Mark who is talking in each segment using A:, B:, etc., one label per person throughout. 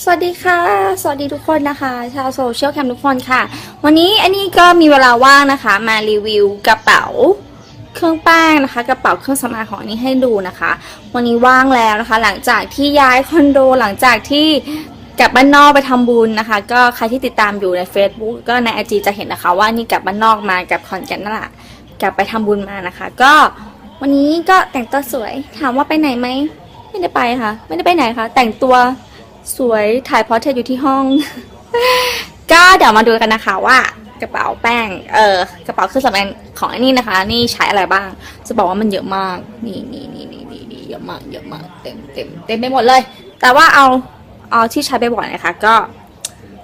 A: สวัสดีค่ะ สวัสดีทุกคนนะคะ ชาวโซเชียลแคมทุกคนค่ะ วันนี้อันนี้ก็มีเวลาว่างนะคะ มารีวิวกระเป๋าเครื่องแป้งนะคะ กระเป๋าเครื่องสำอางของอันนี้ให้ดูนะคะ วันนี้ว่างแล้วนะคะ หลังจากที่ย้ายคอนโดหลังจากที่กลับบ้านนอกไปทำบุญนะคะ ก็ใครที่ติดตามอยู่ใน Facebook ก็ใน IG จะเห็นนะคะ ว่านี่กลับบ้านนอกมากับคอนแกนนั่นแหละกลับไปทำบุญมานะคะ ก็วันนี้ก็แต่งตัวสวยถามว่าไปไหนไหมไม่ได้ไปค่ะ ไม่ได้ไปไหนค่ะ แต่งตัว สวยถ่ายพอร์เทรตอยู่ที่ห้อง ก็เดี๋ยวมาดูกันนะคะว่ากระเป๋าแป้ง เออกระเป๋าเครื่องสำอางของอันนี้นะคะ นี่ใช้อะไรบ้าง จะบอกว่ามันเยอะมาก นี่นี่นี่นี่นี่นี่เยอะมากเยอะมากเต็มเต็มเต็มไปหมดเลย แต่ว่าเอาเอาที่ใช้ไปบ่อยนะคะ ก็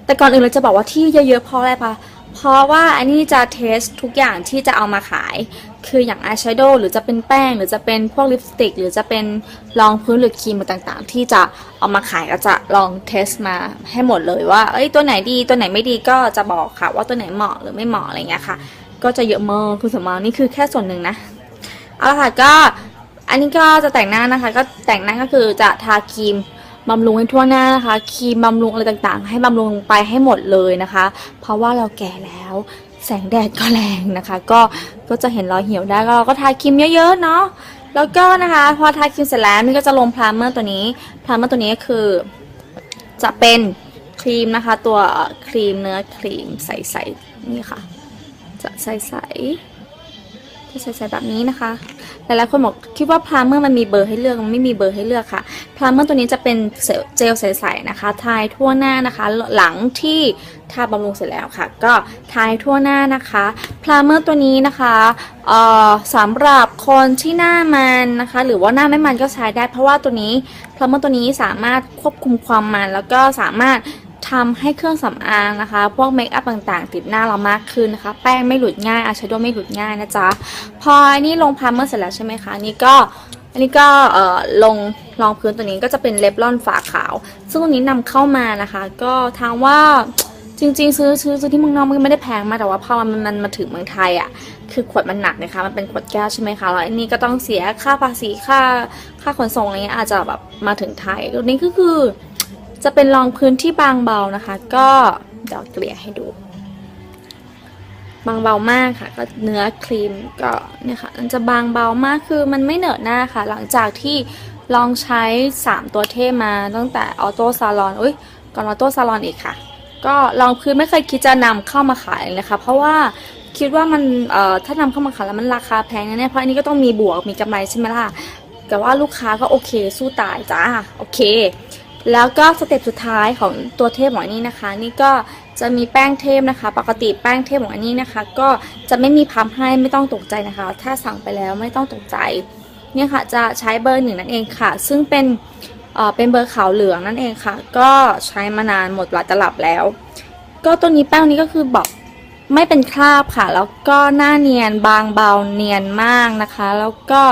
A: แต่ก่อนอื่นเราจะบอกว่าที่เยอะๆเพราะอะไรปะ เพราะว่าอันนี้จะเทสทุกอย่างที่จะเอามาขาย คืออย่างอายแชโดว์หรือจะเป็นแป้ง หรือจะเป็นพวกลิปสติก หรือจะเป็นรองพื้นหรือครีมต่างๆ ที่จะเอามาขายก็จะลองเทสมาให้หมดเลยว่า เอ้ยตัวไหนดีตัวไหนไม่ดีก็จะบอกค่ะ ว่าตัวไหนเหมาะหรือไม่เหมาะอะไรเงี้ยค่ะ ก็จะเยอะมากคือสมมตินี่คือแค่ส่วนหนึ่งนะเอาละค่ะก็อันนี้ก็จะแต่งหน้านะคะ ก็แต่งหน้าก็คือจะทาครีม บำรุงให้ทั่วหน้านะคะครีมบำรุงอะไรต่างๆ ให้บำรุงไปให้หมดเลยนะคะ เพราะว่าเราแก่แล้วแสงแดดก็แรงนะคะ ก็ก็จะเห็นรอยเหี่ยวได้ก็เราก็ทาครีมเยอะๆเนาะแล้วก็นะคะ พอทาครีมเสร็จแล้วนี่ก็จะลงพรามเมอร์ตัวนี้พรามเมอร์ตัวนี้ก็คือ จะเป็นครีมนะคะ ตัวครีมเนื้อครีมใสๆนี่ค่ะ จะใสๆ จะใส่ๆแบบนี้นะคะ หลายๆคนบอกคิดว่าพรามเมอร์มันมีเบอร์ให้เลือกมันไม่มีเบอร์ให้เลือกค่ะพรามเมอร์ตัวนี้จะเป็นเจลใสๆนะคะ ทายทั่วหน้านะคะ หลังที่ทาบำรุงเสร็จแล้วค่ะ ก็ทายทั่วหน้านะคะพรามเมอร์ตัวนี้นะคะเอ่อสำหรับคนที่หน้ามันนะคะ หรือว่าหน้าไม่มันก็ใช้ได้ เพราะว่าตัวนี้พรามเมอร์ตัวนี้สามารถควบคุมความมันแล้วก็สามารถ ทำให้เครื่องสำอางนะคะ พวกเมคอัพต่างๆ ติดหน้าเรามากขึ้นนะคะ แป้งไม่หลุดง่ายอายแชโดว์ไม่หลุดง่ายนะจ๊ะ พออันนี้ลงพรามเมอร์เสร็จแล้วใช่ไหมคะนนี้ก็อันนี้ก็เอ่อลงรองพื้นตัวนี้ก็จะเป็นเลบลอนฝาขาว ซึ่งตัวนี้นำเข้ามานะคะ ก็ทางว่าจริงๆ ซื้อซื้อซื้อที่เมืองนอกมันไม่ได้แพงมากแต่ว่าพอมันมันมาถึงเมืองไทยอะคือขวดมันหนักนะคะ มันเป็นขวดแก้วใช่ไหมคะแล้วอันนี้ก็ต้องเสียค่าภาษีค่าค่าขนส่งอะไรเงี้ยอาจจะแบบมาถึงไทยตัวนี้ก็คือ จะเป็นรองพื้นที่บางเบานะคะ ก็เดี๋ยวเกลี่ยให้ดู บางเบามากค่ะ ก็เนื้อครีมก็เนี่ยค่ะมันจะบางเบามากคือมันไม่เหนอะหน้าค่ะ หลังจากที่ลองใช้ 3 ตัวเทพมาตั้งแต่ออโต้ซาลอนอุ้ยก่อนออโต้ซาลอนอีกค่ะ ก็ลองพื้นไม่เคยคิดจะนำเข้ามาขายเลยนะคะเพราะว่าคิดว่ามันเอ่อถ้านำเข้ามาขายแล้วมันราคาแพงแน่ๆเพราะอันนี้ก็ต้องมีบวกมีกำไรใช่ไหมล่ะแต่ว่าลูกค้าก็โอเคสู้ตายจ้าโอเค แล้วก็สเต็ปสุดท้ายของตัวเทพของอันนี้นะคะ นี่ก็จะมีแป้งเทพนะคะ ปกติแป้งเทพของอันนี้นะคะ ก็จะไม่มีพัมให้ไม่ต้องตกใจนะคะ ถ้าสั่งไปแล้วไม่ต้องตกใจเนี่ยค่ะจะใช้เบอร์หนึ่งนั่นเองค่ะ ซึ่งเป็นเอ่อเป็นเบอร์ขาวเหลืองนั่นเองค่ะ ก็ใช้มานานหมดหลายตลับแล้ว ก็ตัวนี้แป้งนี้ก็คือแบบไม่เป็นคราบค่ะ แล้วก็หน้าเนียนบางเบาเนียนมากนะคะ แล้วก็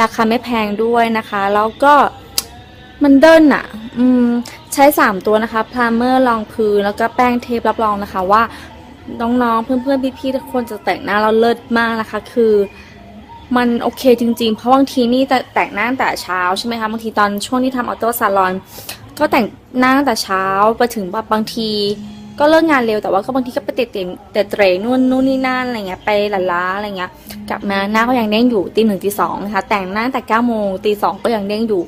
A: ราคาไม่แพงด้วยนะคะ แล้วก็ มันเดินอะอืมใช้ 3 ตัวนะคะพลาเมอร์รองพื้นแล้วก็แป้งเทปรับรองนะคะว่าน้องๆเพื่อนๆพี่ๆทุกคนจะแต่งหน้าเราเลิศมากนะคะ คือมันโอเคจริงๆ เพราะบางทีนี่แต่แต่งหน้าตั้งแต่เช้าใช่ไหมคะบางทีตอนช่วงที่ทำออโต้ซาลอน ก็แต่งหน้าตั้งแต่เช้าไปถึงแบบบางที ก็เลิกงานเร็วแต่ว่าก็บางทีก็ไปเตะเตะเตะเตะนู่นนู่นนี่นั่นอะไรเงี้ยไปหลาล้าอะไรเงี้ยกลับมาหน้าก็ยังเด้งอยู่ตีหนึ่งตีสองนะคะแต่งหน้าแต่เก้าโมงตีสองก็ยังเด้งอยู่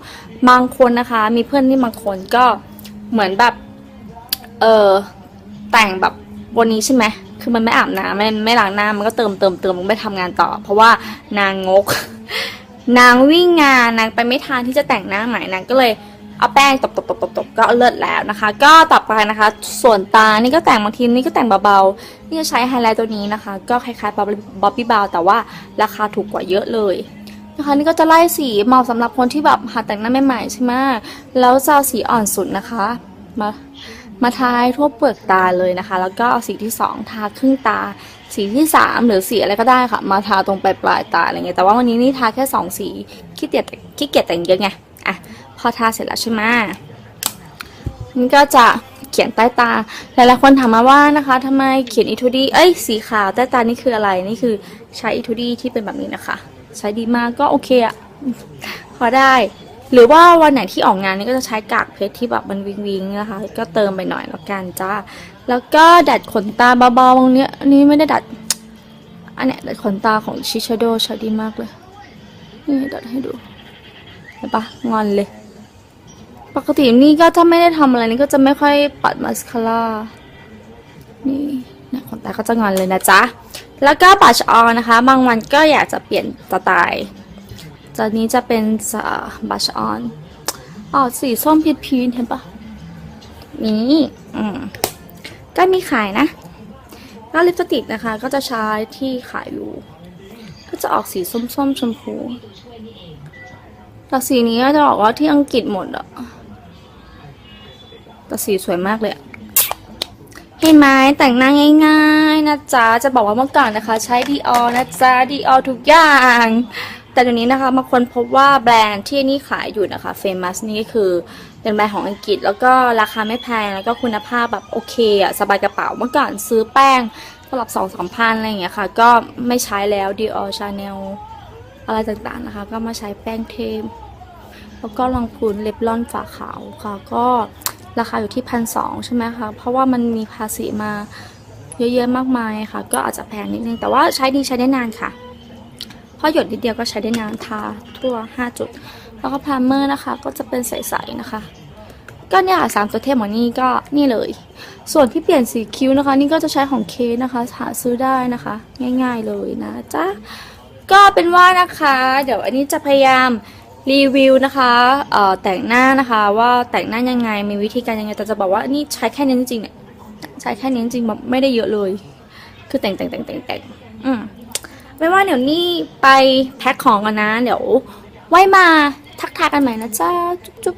A: บางคนนะคะ มีเพื่อนที่บางคนก็เหมือนแบบเออแต่งแบบวันนี้ใช่ไหมคือมันไม่อาบน้ำไม่ไม่ล้างหน้ามันก็เติมเติมเติมมันไม่ทำงานต่อ เพราะว่านางงก นางวิ่งงานนางไปไม่ทันที่จะแต่งหน้าใหม่นางก็เลย เอาแป้งตบตบตบตบตบก็เลิศแล้วนะคะ ก็ต่อไปนะคะ ส่วนตานี่ก็แต่งบางทีนี่ก็แต่งเบาๆ นี่จะใช้ไฮไลท์ตัวนี้นะคะ ก็คล้ายๆบ๊อบบี้บาวแต่ว่าราคาถูกกว่าเยอะเลยนะคะนี่ก็จะไล่สีเหมาะสำหรับคนที่แบบหัดแต่งหน้าใหม่ๆใช่ไหมแล้วจะสีอ่อนสุดนะคะ มามาทาทั่วเปลือกตาเลยนะคะ แล้วก็เอาสีที่สองทาครึ่งตา สีที่สามหรือสีอะไรก็ได้ค่ะ มาทาตรงปลายปลายตาอะไรเงี้ยแต่ว่าวันนี้นี่ทาแค่สองสีขี้เกียจขี้เกียจแต่งเยอะไงอะ พอทาเสร็จแล้วใช่ไหมนี่ก็จะเขียนใต้ตา หลายๆคนถามมาว่านะคะทำไมเขียนอีทูดี้เอ้ยสีขาวใต้ตานี่คืออะไร นี่คือใช้อีทูดี้ที่เป็นแบบนี้นะคะ ใช้ดีมากก็โอเคอะพอได้ หรือว่าวันไหนที่ออกงานนี่ก็จะใช้กากเพชรที่แบบมันวิงวิงๆนะคะ ก็เติมไปหน่อยแล้วกันจ้า แล้วก็ดัดขนตาเบาๆตรงเนี้ยอันนี้ไม่ได้ดัด อันเนี้ยดัดขนตาของชิชโดใช้ดีมากเลย นี่ดัดให้ดูเห็นปะงอนเลย ปกตินี่ก็ถ้าไม่ได้ทำอะไรนี่ก็จะไม่ค่อยปัดมาสคาร่า นี่นี่ขนตาก็จะงอนเลยนะจ๊ะ แล้วก็บัชออนนะคะ บางวันก็อยากจะเปลี่ยนสไตล์จานนี้จะเป็นบัชออนอ๋อสีส้มพีชพีชเห็นปะนี่อืมก็มีขายนะ แล้วลิปสติกนะคะ ก็จะใช้ที่ขายอยู่ ก็จะออกสีส้มๆชมพูแต่สีนี้ก็จะบอกว่าที่อังกฤษหมดอะ แต่สีสวยมากเลยเห็นไหมแต่งหน้าง่ายๆนะจ๊ะ จะบอกว่าเมื่อก่อนนะคะ ใช้ดีออนะจ๊ะดีออทุกอย่าง แต่เดี๋ยวนี้นะคะมาค้นพบว่าแบรนด์ที่นี่ขายอยู่นะคะเฟมัสนี่ก็คือเป็นแบรนด์ของอังกฤษ แล้วก็ราคาไม่แพงแล้วก็คุณภาพแบบโอเคอะสบายกระเป๋าเมื่อก่อนซื้อแป้งสำหรับสองสามพันอะไรอย่างเงี้ยค่ะ ก็ไม่ใช้แล้วดีออชาแนลอะไรต่างๆนะคะ ก็มาใช้แป้งเทมแล้วก็รองพื้นเล็บลอนฝาขาวค่ะก็ ราคาอยู่ที่พันสองใช่ไหมคะ เพราะว่ามันมีภาษีมาเยอะๆมากมายค่ะ ก็อาจจะแพงนิดนึง แต่ว่าใช้ดีใช้ได้นานค่ะ เพราะหยดนิดเดียวก็ใช้ได้นานทาทั่ว 5 จุด แล้วก็พรามเมอร์นะคะ ก็จะเป็นใสๆนะคะ ก็เนี่ยค่ะสามตัวเทพของนี่ก็นี่เลย ส่วนที่เปลี่ยนสีคิ้วนะคะ นี่ก็จะใช้ของเคสนะคะ หาซื้อได้นะคะ ง่าย ๆเลยนะจ๊ะ ก็เป็นว่านะคะ เดี๋ยวอันนี้จะพยายาม รีวิวนะคะเอ่อแต่งหน้านะคะว่าแต่งหน้ายังไงมีวิธีการยังไงแต่จะบอกว่านี่ใช้แค่นี้จริงเนี่ยใช้แค่นี้จริงแบบไม่ได้เยอะเลย คือแต่งแต่งแต่งแต่งแต่งอืมไม่ว่าเดี๋ยวนี้ไปแพ็คของกันนะ เดี๋ยวไว้มาทักทายกันใหม่นะจ้าจุ๊บ